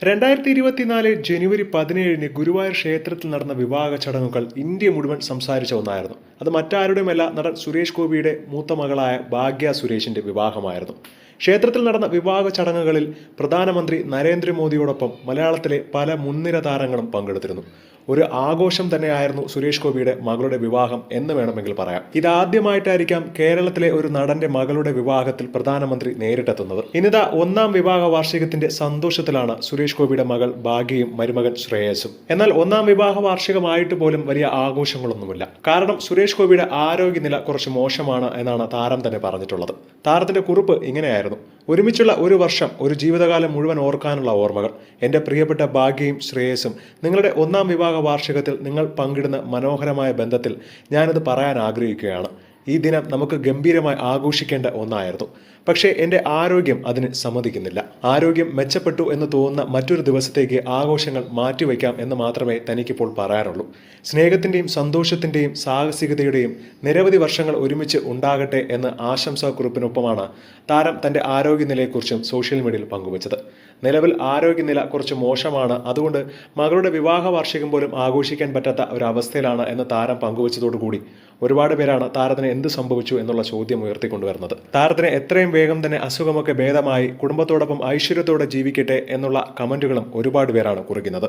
രണ്ടായിരത്തി ഇരുപത്തിനാല് ജനുവരി പതിനേഴിന് ഗുരുവായൂർ ക്ഷേത്രത്തിൽ നടന്ന വിവാഹ ചടങ്ങുകൾ ഇന്ത്യ മുഴുവൻ സംസാരിച്ച ഒന്നായിരുന്നു. അത് മറ്റാരുടെയുമല്ല നടൻ സുരേഷ് ഗോപിയുടെ മൂത്ത മകളായ ഭാഗ്യ സുരേഷിന്റെ വിവാഹമായിരുന്നു. ക്ഷേത്രത്തിൽ നടന്ന വിവാഹ ചടങ്ങുകളിൽ പ്രധാനമന്ത്രി നരേന്ദ്രമോദിയോടൊപ്പം മലയാളത്തിലെ പല മുൻനിര താരങ്ങളും പങ്കെടുത്തിരുന്നു. ഒരു ആഘോഷം തന്നെയായിരുന്നു സുരേഷ് ഗോപിയുടെ മകളുടെ വിവാഹം എന്ന് വേണമെങ്കിൽ പറയാം. ഇതാദ്യമായിട്ടായിരിക്കാം കേരളത്തിലെ ഒരു നടന്റെ മകളുടെ വിവാഹത്തിൽ പ്രധാനമന്ത്രി നേരിട്ടെത്തുന്നത്. ഇനിതാ ഒന്നാം വിവാഹ വാർഷികത്തിന്റെ സന്തോഷത്തിലാണ് സുരേഷ് ഗോപിയുടെ മകൾ ഭാഗ്യയും മരുമകൻ ശ്രേയസും. എന്നാൽ ഒന്നാം വിവാഹ വാർഷികമായിട്ട് പോലും വലിയ ആഘോഷങ്ങളൊന്നുമില്ല. കാരണം സുരേഷ് ഗോപിയുടെ ആരോഗ്യനില കുറച്ച് മോശമാണ് എന്നാണ് താരം തന്നെ പറഞ്ഞിട്ടുള്ളത്. താരത്തിന്റെ കുറിപ്പ് ഇങ്ങനെയായിരുന്നു. ഒരുമിച്ചുള്ള ഒരു വർഷം ഒരു ജീവിതകാലം മുഴുവൻ ഓർക്കാനുള്ള ഓർമ്മകൾ. എന്റെ പ്രിയപ്പെട്ട ഭാഗ്യയും ശ്രേയസും നിങ്ങളുടെ ഒന്നാം വിവാഹ വാർഷികത്തിൽ നിങ്ങൾ പങ്കിടുന്ന മനോഹരമായ ബന്ധത്തിൽ ഞാനത് പറയാൻ ആഗ്രഹിക്കുകയാണ്. ഈ ദിനം നമുക്ക് ഗംഭീരമായി ആഘോഷിക്കേണ്ട ഒന്നായിരുന്നു. പക്ഷേ എന്റെ ആരോഗ്യം അതിന് സമ്മതിക്കുന്നില്ല. ആരോഗ്യം മെച്ചപ്പെട്ടു എന്ന് തോന്നുന്ന മറ്റൊരു ദിവസത്തേക്ക് ആഘോഷങ്ങൾ മാറ്റിവെക്കാം എന്ന് മാത്രമേ തനിക്കിപ്പോൾ പറയാറുള്ളൂ. സ്നേഹത്തിന്റെയും സന്തോഷത്തിന്റെയും സാഹസികതയുടെയും നിരവധി വർഷങ്ങൾ ഒരുമിച്ച് ഉണ്ടാകട്ടെ എന്ന് ആശംസാക്കുറിപ്പിനൊപ്പമാണ് താരം തന്റെ ആരോഗ്യനിലയെക്കുറിച്ചും സോഷ്യൽ മീഡിയയിൽ പങ്കുവച്ചത്. നിലവിൽ ആരോഗ്യനില കുറച്ച് മോശമാണ്. അതുകൊണ്ട് മകളുടെ വിവാഹ വാർഷികം പോലും ആഘോഷിക്കാൻ പറ്റാത്ത ഒരവസ്ഥയിലാണ് എന്ന് താരം പങ്കുവച്ചതോടുകൂടി ഒരുപാട് പേരാണ് താരത്തിന് എന്ത് സംഭവിച്ചു എന്നുള്ള ചോദ്യം ഉയർത്തിക്കൊണ്ടുവരുന്നത്. താരത്തിന് എത്രയും വേഗം തന്നെ അസുഖമൊക്കെ ഭേദമായി കുടുംബത്തോടൊപ്പം ഐശ്വര്യത്തോടെ ജീവിക്കട്ടെ എന്നുള്ള കമന്റുകളും ഒരുപാട് പേരാണ് കുറിക്കുന്നത്.